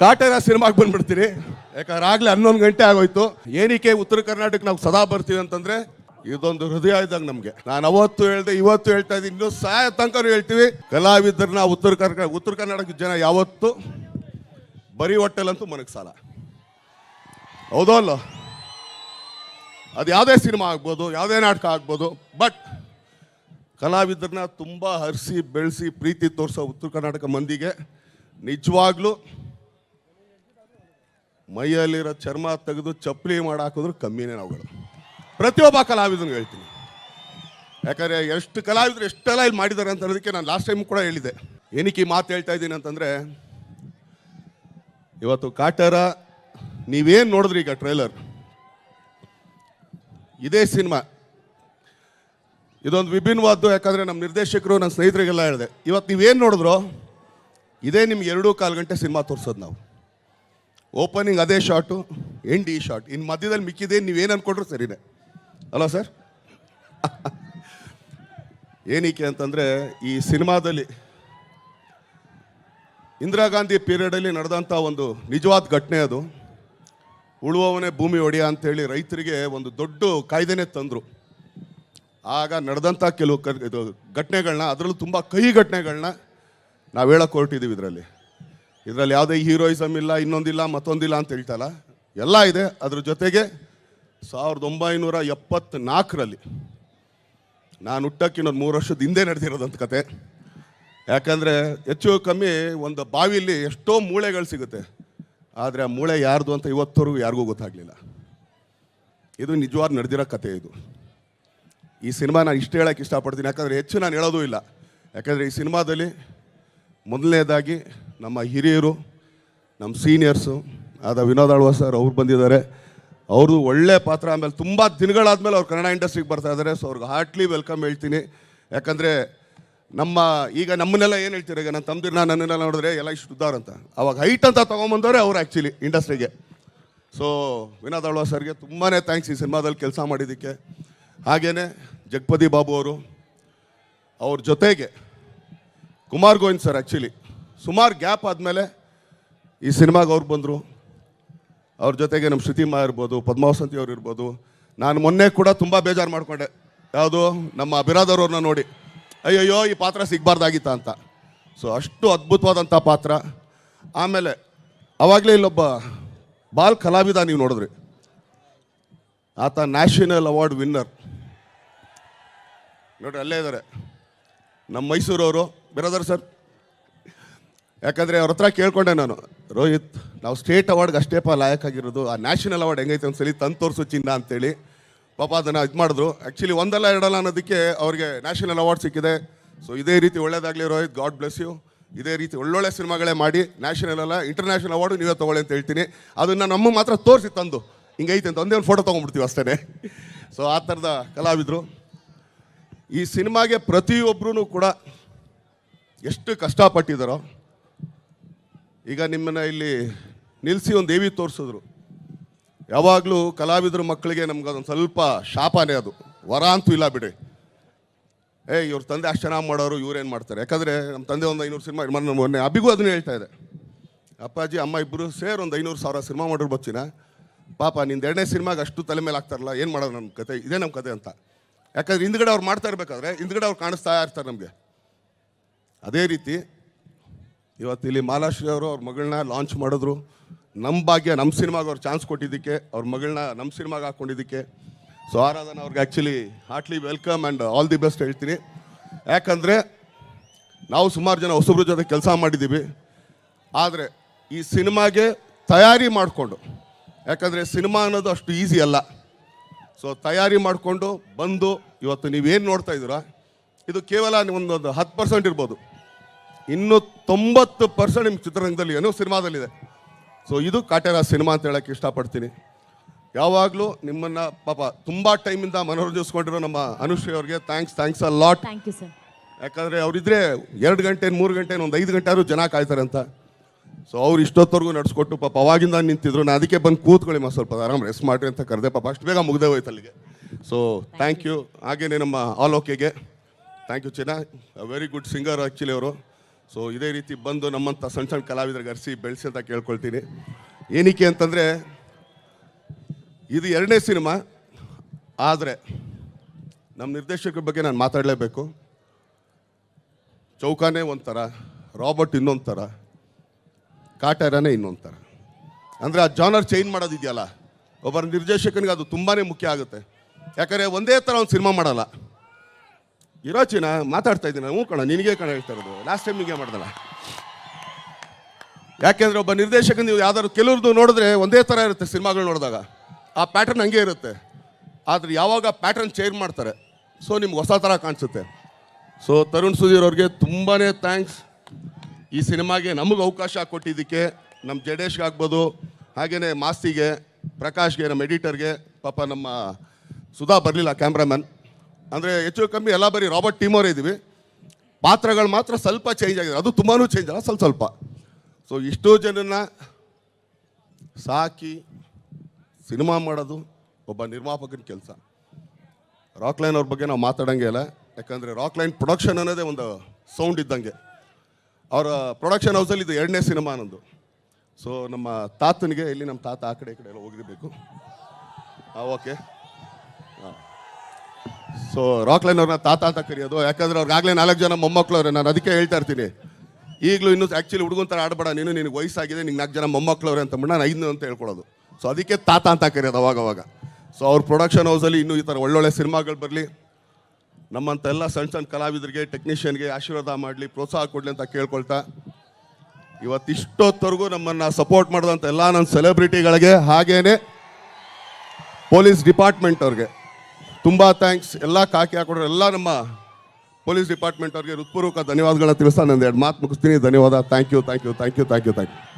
ಕಾಟೇರ ಸಿನಿಮಾಗೆ ಬಂದ್ಬಿಡ್ತೀರಿ. ಯಾಕಂದ್ರೆ ಆಗ್ಲೇ ಹನ್ನೊಂದು ಗಂಟೆ ಆಗೋಯ್ತು. ಏನಕ್ಕೆ ಉತ್ತರ ಕರ್ನಾಟಕ ನಾವು ಸದಾ ಬರ್ತೀವಿ ಅಂತಂದ್ರೆ ಇದೊಂದು ಹೃದಯ ಇದ್ದಂಗೆ ನಮಗೆ. ನಾನು ಅವತ್ತು ಹೇಳ್ದೆ, ಇವತ್ತು ಹೇಳ್ತಾ ಇದ್ದೀನಿ, ಇನ್ನೂ ಸಾಯ ತನಕ ಹೇಳ್ತೀವಿ. ಕಲಾವಿದರನ್ನ ಉತ್ತರ ಕರ್ನಾಟಕ ಉತ್ತರ ಕರ್ನಾಟಕ ಜನ ಯಾವತ್ತು ಬರೀ ಹೊಟ್ಟೆಲಂತೂ ಸಾಲ. ಹೌದೋ ಅಲ್ಲ ಅದು ಯಾವುದೇ ಸಿನಿಮಾ ಆಗ್ಬೋದು, ಯಾವುದೇ ನಾಟಕ ಆಗ್ಬೋದು, ಬಟ್ ಕಲಾವಿದರನ್ನ ತುಂಬ ಹರಿಸಿ, ಬೆಳೆಸಿ, ಪ್ರೀತಿ ತೋರಿಸೋ ಉತ್ತರ ಕರ್ನಾಟಕ ಮಂದಿಗೆ ನಿಜವಾಗ್ಲೂ ಮೈಯಲ್ಲಿರೋ ಚರ್ಮ ತೆಗೆದು ಚಪ್ಪಲಿ ಮಾಡಾಕಿದ್ರು ಕಮ್ಮಿನೇ ನಾವುಗಳು. ಪ್ರತಿಯೊಬ್ಬ ಕಲಾವಿದನಿಗೆ ಹೇಳ್ತೀನಿ. ಯಾಕಂದರೆ ಎಷ್ಟು ಕಲಾವಿದರು ಎಷ್ಟೆಲ್ಲ ಇಲ್ಲಿ ಮಾಡಿದ್ದಾರೆ ಅಂತ ಅನ್ನೋದಕ್ಕೆ ನಾನು ಲಾಸ್ಟ್ ಟೈಮ್ ಕೂಡ ಹೇಳಿದೆ ಏನಕ್ಕೆ ಈ ಮಾತು ಹೇಳ್ತಾ ಇದ್ದೀನಿ ಅಂತಂದರೆ, ಇವತ್ತು ಕಾಟರ, ನೀವೇನು ನೋಡಿದ್ರಿ ಈಗ ಟ್ರೈಲರ್ ಇದೇ ಸಿನಿಮಾ. ಇದೊಂದು ವಿಭಿನ್ನವಾದ್ದು, ಯಾಕಂದರೆ ನಮ್ಮ ನಿರ್ದೇಶಕರು ನನ್ನ ಸ್ನೇಹಿತರಿಗೆಲ್ಲ ಹೇಳಿದೆ. ಇವತ್ತು ನೀವೇನು ನೋಡಿದ್ರು, ಇದೇ ನಿಮ್ಗೆ ಎರಡೂ ಕಾಲು ಗಂಟೆ ಸಿನಿಮಾ ತೋರಿಸೋದು ನಾವು. ಓಪನಿಂಗ್ ಅದೇ ಶಾಟು ಎಂಡ್ ಈ ಶಾಟ್ ಇನ್ನು ಮಧ್ಯದಲ್ಲಿ ಮಿಕ್ಕಿದೆ ನೀವೇನು ಅಂದ್ಕೊಂಡ್ರು ಸರಿನೇ. ಅಲ್ಲ ಸರ್ ಏನಕ್ಕೆ ಅಂತಂದರೆ, ಈ ಸಿನಿಮಾದಲ್ಲಿ ಇಂದಿರಾ ಗಾಂಧಿ ಪೀರಿಯಡಲ್ಲಿ ನಡೆದಂಥ ಒಂದು ನಿಜವಾದ ಘಟನೆ ಅದು. ಉಳುವವನೇ ಭೂಮಿ ಒಡೆಯ ಅಂಥೇಳಿ ರೈತರಿಗೆ ಒಂದು ದೊಡ್ಡ ಕಾಯ್ದೆನೇ ತಂದರು. ಆಗ ನಡೆದಂಥ ಕೆಲವು ಕ, ಇದು ಘಟನೆಗಳನ್ನ ಅದರಲ್ಲೂ ತುಂಬ ಕಹಿ ಘಟನೆಗಳನ್ನ ನಾವು ಹೇಳಕ್ಕೆ ಹೊರಟಿದ್ದೀವಿ ಇದರಲ್ಲಿ. ಇದರಲ್ಲಿ ಯಾವುದೇ ಹೀರೋಯಿಸಮ್ ಇಲ್ಲ, ಇನ್ನೊಂದಿಲ್ಲ, ಮತ್ತೊಂದಿಲ್ಲ ಅಂತ ಹೇಳ್ತಲ್ಲ ಎಲ್ಲ ಇದೆ. ಅದ್ರ ಜೊತೆಗೆ ಸಾವಿರದ ಒಂಬೈನೂರ ಎಪ್ಪತ್ನಾಲ್ಕರಲ್ಲಿ ನಾನು ಹುಟ್ಟಕ್ಕೆ ಇನ್ನೊಂದು ಮೂರು ವರ್ಷದ ಹಿಂದೆ ನಡೆದಿರೋದಂತ ಕತೆ. ಯಾಕಂದರೆ ಹೆಚ್ಚು ಕಮ್ಮಿ ಒಂದು ಬಾವಿಲಿ ಎಷ್ಟೋ ಮೂಳೆಗಳು ಸಿಗುತ್ತೆ. ಆದರೆ ಆ ಮೂಳೆ ಯಾರ್ದು ಅಂತ ಇವತ್ತವರೆಗೂ ಯಾರಿಗೂ ಗೊತ್ತಾಗಲಿಲ್ಲ. ಇದು ನಿಜವಾದ ನಡೆದಿರೋ ಕತೆ ಇದು. ಈ ಸಿನಿಮಾ ನಾನು ಇಷ್ಟು ಹೇಳೋಕ್ಕೆ ಇಷ್ಟಪಡ್ತೀನಿ. ಯಾಕಂದರೆ ಹೆಚ್ಚು ನಾನು ಹೇಳೋದೂ ಇಲ್ಲ. ಯಾಕಂದರೆ ಈ ಸಿನಿಮಾದಲ್ಲಿ ಮೊದಲನೇದಾಗಿ ನಮ್ಮ ಹಿರಿಯರು, ನಮ್ಮ ಸೀನಿಯರ್ಸು, ಆದ ವಿನೋದ್ ಆಳ್ವ ಸರ್ ಅವ್ರು ಬಂದಿದ್ದಾರೆ. ಅವ್ರದ್ದು ಒಳ್ಳೆ ಪಾತ್ರ ಆಮೇಲೆ ತುಂಬ ದಿನಗಳಾದಮೇಲೆ ಅವ್ರು ಕನ್ನಡ ಇಂಡಸ್ಟ್ರಿಗೆ ಬರ್ತಾ ಇದ್ದಾರೆ. ಸೊ ಅವ್ರಿಗೆ ಹಾರ್ಟ್ಲಿ ವೆಲ್ಕಮ್ ಹೇಳ್ತೀನಿ. ಯಾಕಂದರೆ ನಮ್ಮ, ಈಗ ನಮ್ಮನ್ನೆಲ್ಲ ಏನು ಹೇಳ್ತೀರ? ಈಗ ನನ್ನ ತಮ್ಮದಿರ್ನ ನನ್ನೆಲ್ಲ ನೋಡಿದ್ರೆ ಎಲ್ಲ ಇಷ್ಟು ಉದ್ದಾರ ಅಂತ. ಅವಾಗ ಹೈಟ್ ಅಂತ ತೊಗೊಂಬಂದವ್ರೆ ಅವ್ರು ಆ್ಯಕ್ಚುಲಿ ಇಂಡಸ್ಟ್ರಿಗೆ. ಸೊ ವಿನೋದ್ ಆಳ್ವ ಸರ್ಗೆ ತುಂಬಾ ಥ್ಯಾಂಕ್ಸ್ ಈ ಸಿನಿಮಾದಲ್ಲಿ ಕೆಲಸ ಮಾಡಿದ್ದಕ್ಕೆ. ಹಾಗೇ ಜಗಪತಿ ಬಾಬು ಅವರು, ಅವ್ರ ಜೊತೆಗೆ ಕುಮಾರ್ ಗೋವಿಂದ್ ಸರ್ ಆ್ಯಕ್ಚುಲಿ ಸುಮಾರು ಗ್ಯಾಪ್ ಆದಮೇಲೆ ಈ ಸಿನಿಮಾಗೆ ಅವ್ರು ಬಂದರು. ಅವ್ರ ಜೊತೆಗೆ ನಮ್ಮ ಶ್ರುತಿಮಾ ಇರ್ಬೋದು, ಪದ್ಮಾವಸಂತಿ ಅವ್ರು ಇರ್ಬೋದು. ನಾನು ಮೊನ್ನೆ ಕೂಡ ತುಂಬ ಬೇಜಾರು ಮಾಡಿಕೊಂಡೆ. ಯಾವುದು? ನಮ್ಮ ಬಿರಾದರವ್ರನ್ನ ನೋಡಿ. ಅಯ್ಯಯ್ಯೋ, ಈ ಪಾತ್ರ ಸಿಗಬಾರ್ದಾಗಿತ್ತ ಅಂತ. ಸೊ ಅಷ್ಟು ಅದ್ಭುತವಾದಂಥ ಪಾತ್ರ. ಆಮೇಲೆ ಆವಾಗಲೇ ಇಲ್ಲೊಬ್ಬ ಬಾಲ್ ಕಲಾವಿದ ನೀವು ನೋಡಿದ್ರಿ. ಆತ ನ್ಯಾಷನಲ್ ಅವಾರ್ಡ್ ವಿನ್ನರ್. ನೋಡ್ರಿ, ಅಲ್ಲೇ ಇದ್ದಾರೆ ನಮ್ಮ ಮೈಸೂರವರು. ಬಿರಾದರ್ ಸರ್ ಯಾಕಂದರೆ ಅವ್ರ ಹತ್ರ ಕೇಳ್ಕೊಂಡೆ ನಾನು, ರೋಹಿತ್, ನಾವು ಸ್ಟೇಟ್ ಅವಾರ್ಡ್ಗೆ ಅಷ್ಟೇಪ ಲಾಯಕ್ಕಾಗಿರೋದು ಆ ನ್ಯಾಷನಲ್ ಅವಾರ್ಡ್ ಹೆಂಗೈತೆ ಒಂದ್ಸಲಿ ತಂದು ತೋರಿಸು ಚಿನ್ನ ಅಂತೇಳಿ. ಪಾಪ ಅದನ್ನು ಇದು ಮಾಡಿದ್ರು. ಆ್ಯಕ್ಚುಲಿ ಒಂದಲ್ಲ ಎರಡಲ್ಲ ಅನ್ನೋದಕ್ಕೆ ಅವ್ರಿಗೆ ನ್ಯಾಷನಲ್ ಅವಾರ್ಡ್ ಸಿಕ್ಕಿದೆ. ಸೊ ಇದೇ ರೀತಿ ಒಳ್ಳೇದಾಗಲಿ ರೋಹಿತ್ ಗಾಡ್ ಬ್ಲೆಸ್ ಯು ಇದೇ ರೀತಿ ಒಳ್ಳೊಳ್ಳೆ ಸಿನಿಮಾಗಳೇ ಮಾಡಿ ನ್ಯಾಷನಲ್ ಅಲ್ಲ ಇಂಟರ್ನ್ಯಾಷನಲ್ ಅವಾರ್ಡು ನೀವೇ ತೊಗೊಳ್ಳಿ ಅಂತ ಹೇಳ್ತೀನಿ. ಅದನ್ನು ನಮ್ಮ ಮಾತ್ರ ತೋರಿಸಿ ತಂದು. ಹಿಂಗೈತೆ ಅಂತ ಒಂದೇ ಒಂದು ಫೋಟೋ ತೊಗೊಂಡ್ಬಿಡ್ತೀವಿ ಅಷ್ಟೇ ಸೊ ಆ ಥರದ ಕಲಾವಿದರು. ಈ ಸಿನಿಮಾಗೆ ಪ್ರತಿಯೊಬ್ಬರೂ ಕೂಡ ಎಷ್ಟು ಕಷ್ಟಪಟ್ಟಿದ್ದಾರೋ ಈಗ ನಿಮ್ಮನ್ನ ಇಲ್ಲಿ ನಿಲ್ಲಿಸಿ ಒಂದು ದೇವಿ ತೋರಿಸಿದ್ರು. ಯಾವಾಗಲೂ ಕಲಾವಿದ್ರ ಮಕ್ಕಳಿಗೆ ನಮ್ಗೆ ಅದೊಂದು ಸ್ವಲ್ಪ ಶಾಪನೇ ಅದು. ವರ ಅಂತೂ ಇಲ್ಲ ಬಿಡಿ. ಏ, ಇವ್ರ ತಂದೆ ಅಷ್ಟು ಚೆನ್ನಾಗಿ ಮಾಡೋರು ಇವ್ರೇನು ಮಾಡ್ತಾರೆ? ಯಾಕಂದರೆ ನಮ್ಮ ತಂದೆ ಒಂದು ಐನೂರು ಸಿನಿಮಾ ಮೊನ್ನೆ ಮೊನ್ನೆ ಅಬಿಗೂ ಅದನ್ನೇ ಹೇಳ್ತಾ ಇದೆ. ಅಪ್ಪಾಜಿ, ಅಮ್ಮ ಇಬ್ಬರು ಸೇರಿ ಒಂದು ಐನೂರು ಸಾವಿರ ಸಿನಿಮಾ ಮಾಡೋರು ಬಚ್ಚಿನ. ಪಾಪ, ನಿಂದು ಎರಡನೇ ಸಿನಿಮಾಗೆ ಅಷ್ಟು ತಲೆ ಮೇಲೆ ಆಗ್ತಾರಲ್ಲ, ಏನು ಮಾಡೋದು ನಮ್ಮ ಕತೆ? ಇದೇ ನಮ್ಮ ಕತೆ ಅಂತ. ಯಾಕಂದ್ರೆ ಹಿಂದ್ಗಡೆ ಅವ್ರು ಮಾಡ್ತಾ ಇರ್ಬೇಕಾದ್ರೆ ಹಿಂದ್ಗಡೆ ಅವ್ರು ಕಾಣಿಸ್ತಾ ಇರ್ತಾರೆ ನಮಗೆ. ಅದೇ ರೀತಿ ಇವತ್ತು ಇಲ್ಲಿ ಮಾಲಾಶ್ರೀ ಅವರು ಅವ್ರ ಮಗಳನ್ನ ಲಾಂಚ್ ಮಾಡಿದ್ರು. ನಮ್ಮ ಭಾಗ್ಯ ನಮ್ಮ ಸಿನಿಮಾಗೆ ಅವ್ರು ಚಾನ್ಸ್ ಕೊಟ್ಟಿದ್ದಕ್ಕೆ, ಅವ್ರ ಮಗಳನ್ನ ನಮ್ಮ ಸಿನಿಮಾಗೆ ಹಾಕ್ಕೊಂಡಿದ್ದಕ್ಕೆ. ಸೊ ಆರಾಧನ ಅವ್ರಿಗೆ actually heartly welcome and all the best ಹೇಳ್ತೀನಿ. ಯಾಕಂದರೆ ನಾವು ಸುಮಾರು ಜನ ಹೊಸಬ್ರ ಜೊತೆ ಕೆಲಸ ಮಾಡಿದ್ದೀವಿ. ಆದರೆ ಈ ಸಿನಿಮಾಗೆ ತಯಾರಿ ಮಾಡಿಕೊಂಡು, ಯಾಕಂದರೆ ಸಿನಿಮಾ ಅನ್ನೋದು ಅಷ್ಟು ಈಸಿ ಅಲ್ಲ. ಸೊ ತಯಾರಿ ಮಾಡಿಕೊಂಡು ಬಂದು, ಇವತ್ತು ನೀವೇನು ನೋಡ್ತಾ ಇದ್ದೀರಾ? ಇದು ಕೇವಲ ಒಂದೊಂದು ಹತ್ತು ಪರ್ಸೆಂಟ್ ಇರ್ಬೋದು. ಇನ್ನು ತೊಂಬತ್ತು ಪರ್ಸೆಂಟ್ ನಿಮ್ಮ ಚಿತ್ರರಂಗದಲ್ಲಿ ಏನೋ ಸಿನಿಮಾದಲ್ಲಿದೆ. ಸೊ ಇದು ಕಾಟೇರ ಸಿನಿಮಾ ಅಂತ ಹೇಳಕ್ಕೆ ಇಷ್ಟಪಡ್ತೀನಿ. ಯಾವಾಗಲೂ ನಿಮ್ಮನ್ನು ಪಾಪ ತುಂಬ ಟೈಮಿಂದ ಮನೋರಂಜಿಸ್ಕೊಂಡಿರೋ ನಮ್ಮ ಅನುಶ್ರೀ ಅವ್ರಿಗೆ thanks thanks a lot thank you sir ಯಾಕಂದರೆ ಅವರಿದ್ರೆ ಎರಡು ಗಂಟೆ ಮೂರು ಗಂಟೆ ಒಂದು ಐದು ಗಂಟೆ ಆದರೂ ಜನ ಕಾಯ್ತಾರೆ ಅಂತ. ಸೊ ಅವ್ರು ಇಷ್ಟೊತ್ತವರೆಗೂ ನಡೆಸ್ಕೊಟ್ಟು ಪಾಪ ಅವಾಗಿಂದ ನಿಂತಿದ್ರು. ನಾನು ಅದಕ್ಕೆ ಬಂದು ಕೂತ್ಕೊಳ್ಳಿ ಮಾ ಸ್ವಲ್ಪ ಆರಾಮ್ ರೆಸ್ಟ್ ಮಾಡಿರಿ ಅಂತ ಕರೆದೆ. ಪಾಪ ಅಷ್ಟು ಬೇಗ ಮುಗ್ದೇ ಹೋಯ್ತು ಅಲ್ಲಿಗೆ. ಸೊ ಥ್ಯಾಂಕ್ ಯು ಹಾಗೆಯೇ ನಮ್ಮ ಆಲ್ ಓಕೆಗೆ ಥ್ಯಾಂಕ್ ಯು ಚಿನ್ನ ವೆರಿ ಗುಡ್ ಸಿಂಗರ್ ಆ್ಯಕ್ಚುಲಿ ಅವರು. ಸೊ ಇದೇ ರೀತಿ ಬಂದು ನಮ್ಮಂಥ ಸಣ್ಣ ಸಣ್ಣ ಕಲಾವಿದರಿಗೆ ಅರಿಸಿ ಬೆಳೆಸಿ ಅಂತ ಕೇಳ್ಕೊಳ್ತೀನಿ. ಏನಕ್ಕೆ ಅಂತಂದರೆ, ಇದು ಎರಡನೇ ಸಿನಿಮಾ. ಆದರೆ, ನಮ್ಮ ನಿರ್ದೇಶಕರ ಬಗ್ಗೆ ನಾನು ಮಾತಾಡಲೇಬೇಕು. ಚೌಕಾನೇ ಒಂಥರ, ರಾಬರ್ಟ್ ಇನ್ನೊಂದು ಥರ ಕಾಟಾರನೇ ಇನ್ನೊಂದು ಥರ ಅಂದರೆ ಆ ಜಾನರ್ ಚೇಂಜ್ ಮಾಡೋದಿದೆಯಲ್ಲ ಒಬ್ಬರ ನಿರ್ದೇಶಕನಿಗೆ ಅದು ತುಂಬಾ ಮುಖ್ಯ ಆಗುತ್ತೆ. ಯಾಕಂದರೆ ಒಂದೇ ಥರ ಒಂದು ಸಿನಿಮಾ ಮಾಡಲ್ಲ. ಇರೋ ಚಿನ್ನ ಮಾತಾಡ್ತಾ ಇದ್ದೀನಿ. ಹ್ಞೂ ಕಣ, ನಿನಗೆ ಕಣ ಹೇಳ್ತಾ ಇರೋದು. ಲಾಸ್ಟ್ ಟೈಮ್ ನಿಮಗೆ ಮಾಡ್ದಲ್ಲ. ಯಾಕೆಂದ್ರೆ ಒಬ್ಬ ನಿರ್ದೇಶಕ ನೀವು ಯಾವ್ದಾದ್ರು ಕೆಲವ್ರದ್ದು ನೋಡಿದ್ರೆ ಒಂದೇ ಥರ ಇರುತ್ತೆ ಸಿನಿಮಾಗಳು ನೋಡಿದಾಗ. ಆ ಪ್ಯಾಟರ್ನ್ ಹಂಗೆ ಇರುತ್ತೆ. ಆದರೆ ಯಾವಾಗ ಪ್ಯಾಟರ್ನ್ ಚೇಂಜ್ ಮಾಡ್ತಾರೆ ಸೊ ನಿಮ್ಗೆ ಹೊಸ ಥರ ಕಾಣಿಸುತ್ತೆ. ಸೊ ತರುಣ್ ಸುಧೀರ್ ಅವ್ರಿಗೆ ತುಂಬಾ ಥ್ಯಾಂಕ್ಸ್ ಈ ಸಿನಿಮಾಗೆ ನಮಗೆ ಅವಕಾಶ ಕೊಟ್ಟಿದ್ದಕ್ಕೆ ನಮ್ಮ ಜಡೇಶ್ಗೆ ಆಗ್ಬೋದು ಹಾಗೆಯೇ ಮಾಸ್ತಿಗೆ, ಪ್ರಕಾಶ್ಗೆ, ನಮ್ಮ ಎಡಿಟರ್ಗೆ ಪಾಪ ನಮ್ಮ ಸುಧಾ ಬರಲಿಲ್ಲ ಕ್ಯಾಮ್ರಾಮನ್ ಅಂದರೆ ಹೆಚ್ಚು ಕಮ್ಮಿ ಎಲ್ಲ ಬರೀ ರಾಬರ್ಟ್ ಟೀಮೋರ್ ಇದ್ದೀವಿ ಪಾತ್ರಗಳು ಮಾತ್ರ ಸ್ವಲ್ಪ ಚೇಂಜ್ ಆಗಿದೆ. ಅದು ತುಂಬಾ ಚೇಂಜ್ ಅಲ್ಲ, ಸ್ವಲ್ಪ ಸ್ವಲ್ಪ. ಸೊ ಇಷ್ಟೋ ಜನನ್ನ ಸಾಕಿ ಸಿನಿಮಾ ಮಾಡೋದು ಒಬ್ಬ ನಿರ್ಮಾಪಕನ ಕೆಲಸ. ರಾಕ್ ಲೈನ್ ಅವ್ರ ಬಗ್ಗೆ ನಾವು ಮಾತಾಡೋಂಗೆ ಇಲ್ಲ. ಯಾಕಂದರೆ ರಾಕ್ ಲೈನ್ ಪ್ರೊಡಕ್ಷನ್ ಅನ್ನೋದೇ ಒಂದು ಸೌಂಡ್ ಇದ್ದಂಗೆ. ಅವರ ಪ್ರೊಡಕ್ಷನ್ ಹೌಸಲ್ಲಿ ಇದು ಎರಡನೇ ಸಿನಿಮಾ ಅನ್ನೋದು ಸೊ ನಮ್ಮ ತಾತನಿಗೆ, ಇಲ್ಲಿ ನಮ್ಮ ತಾತ ಆ ಕಡೆ ಈ ಕಡೆ ಎಲ್ಲ ಹೋಗಿರಬೇಕು. ಓಕೆ ಸೊ ರಾಕ್ ಲೈನ್ ಅವ್ರನ್ನ ತಾತ ಅಂತ ಕರೆಯೋದು. ಯಾಕಂದ್ರೆ ಅವ್ರಿಗಾಗಲೇ ನಾಲ್ಕು ಜನ ಮೊಮ್ಮಕ್ಕಳು ಅವ್ರೆ. ನಾನು ಅದಕ್ಕೆ ಹೇಳ್ತಾ ಇರ್ತೀನಿ. ಈಗಲೂ ಇನ್ನೂ ಆ್ಯಕ್ಚುಲಿ ಹುಡುಗನ ಥರ ಆಡಬೇಡ. ನೀನು ನಿನಗೆ ವಯಸ್ಸಾಗಿದೆ, ನಿಂಗೆ ನಾಲ್ಕು ಜನ ಮೊಮ್ಮಕ್ಕಳು ಅವ್ರೆ ಅಂತ ನಾನು ಐದು ಅಂತ ಹೇಳ್ಕೊಳ್ಳೋದು. ಸೊ ಅದಕ್ಕೆ ತಾತ ಅಂತ ಕರೆಯೋದು ಅವಾಗ ಅವಾಗ. ಸೊ ಅವ್ರ ಪ್ರೊಡಕ್ಷನ್ ಹೌಸಲ್ಲಿ ಇನ್ನೂ ಈ ಥರ ಒಳ್ಳೊಳ್ಳೆ ಸಿನಿಮಾಗಳು ಬರಲಿ. ನಮ್ಮಂಥ ಎಲ್ಲ ಸಣ್ಣ ಸಣ್ಣ ಕಲಾವಿದರಿಗೆ ಟೆಕ್ನಿಷಿಯನ್ಗೆ ಆಶೀರ್ವಾದ ಮಾಡಲಿ, ಪ್ರೋತ್ಸಾಹ ಕೊಡಲಿ ಅಂತ ಕೇಳ್ಕೊಳ್ತಾ. ಇವತ್ತಿಷ್ಟೊತ್ತವರೆಗೂ ನಮ್ಮನ್ನು ಸಪೋರ್ಟ್ ಮಾಡಿದಂಥ ಎಲ್ಲ ನನ್ನ ಸೆಲೆಬ್ರಿಟಿಗಳಿಗೆ ಹಾಗೇ ಪೊಲೀಸ್ ಡಿಪಾರ್ಟ್ಮೆಂಟ್ ಅವ್ರಿಗೆ. ತುಂಬ ಥ್ಯಾಂಕ್ಸ್ ಎಲ್ಲ ಕಾಕಿ ಹಾಕೊಡ್ರು, ಎಲ್ಲ ನಮ್ಮ ಪೊಲೀಸ್ ಡಿಪಾರ್ಟ್ಮೆಂಟ್ ಅವ್ರಿಗೆ ಹೃತ್ಪೂರ್ವಕ ಧನ್ಯವಾದಗಳನ್ನ ತಿಳಿಸ್ತಾ ನಂದು ಎರಡು ಮಾತು ಮುಗಿಸ್ತೀನಿ. ಧನ್ಯವಾದ. Thank you thank you thank you thank you thank you